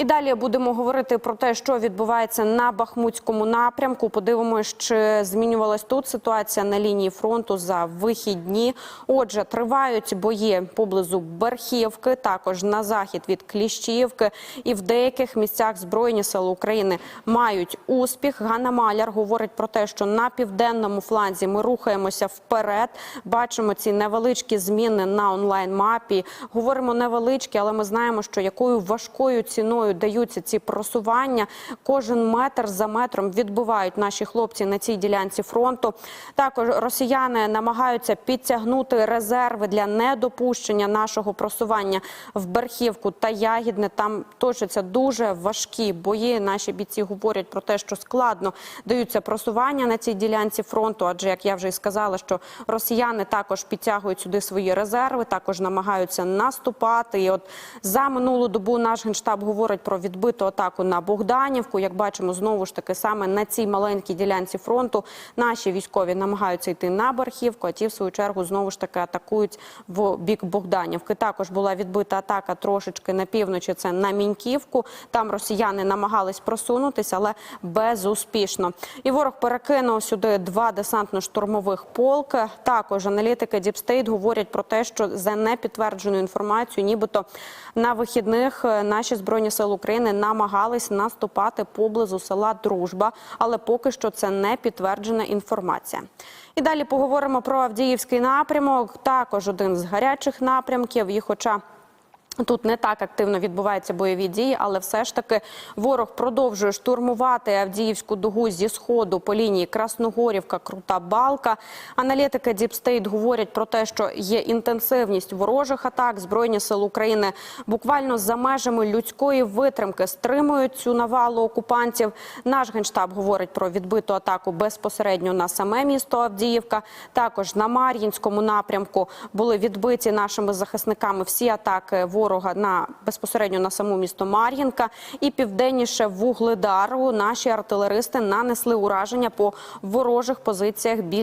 І далі будемо говорити про те, що відбувається на Бахмутському напрямку. Подивимось, чи змінювалась тут ситуація на лінії фронту за вихідні. Отже, тривають бої поблизу Берхівки, також на захід від Кліщіївки. І в деяких місцях збройні сили України мають успіх. Ганна Маляр говорить про те, що на південному фланзі ми рухаємося вперед. Бачимо ці невеличкі зміни на онлайн-мапі. Говоримо невеличкі, але ми знаємо, що якою важкою ціною даються ці просування. Кожен метр за метром відбувають наші хлопці на цій ділянці фронту. Також росіяни намагаються підтягнути резерви для недопущення нашого просування в Берхівку та Ягідне. Там точаться дуже важкі бої. Наші бійці говорять про те, що складно даються просування на цій ділянці фронту. Адже, як я вже і сказала, що росіяни також підтягують сюди свої резерви, також намагаються наступати. І от за минулу добу наш генштаб говорить про відбиту атаку на Богданівку. Як бачимо, знову ж таки саме на цій маленькій ділянці фронту наші військові намагаються йти на Бархівку, а ті в свою чергу знову ж таки атакують в бік Богданівки. Також була відбита атака трошечки на півночі. Це на Міньківку. Там росіяни намагались просунутися, але безуспішно. І ворог перекинув сюди два десантно-штурмових полки. Також аналітики Діпстейт говорять про те, що за непідтвердженою інформацією, нібито на вихідних е, наші збройні сили України намагались наступати поблизу села Дружба, але поки що це не підтверджена інформація. І далі поговоримо про Авдіївський напрямок. Також один з гарячих напрямків. І хоча Тут не так активно відбуваються бойові дії, але все ж таки ворог продовжує штурмувати Авдіївську дугу зі сходу по лінії Красногорівка, Крута Балка. Аналітики Діпстейт говорять про те, що є інтенсивність ворожих атак. Збройні сили України буквально за межами людської витримки стримують цю навалу окупантів. Наш генштаб говорить про відбиту атаку безпосередньо на саме місто Авдіївка. Також на Мар'їнському напрямку були відбиті нашими захисниками всі атаки ворога на безпосередньо на саму місто Мар'їнка. І південніше Вугледару наші артилеристи нанесли ураження по ворожих позиціях біля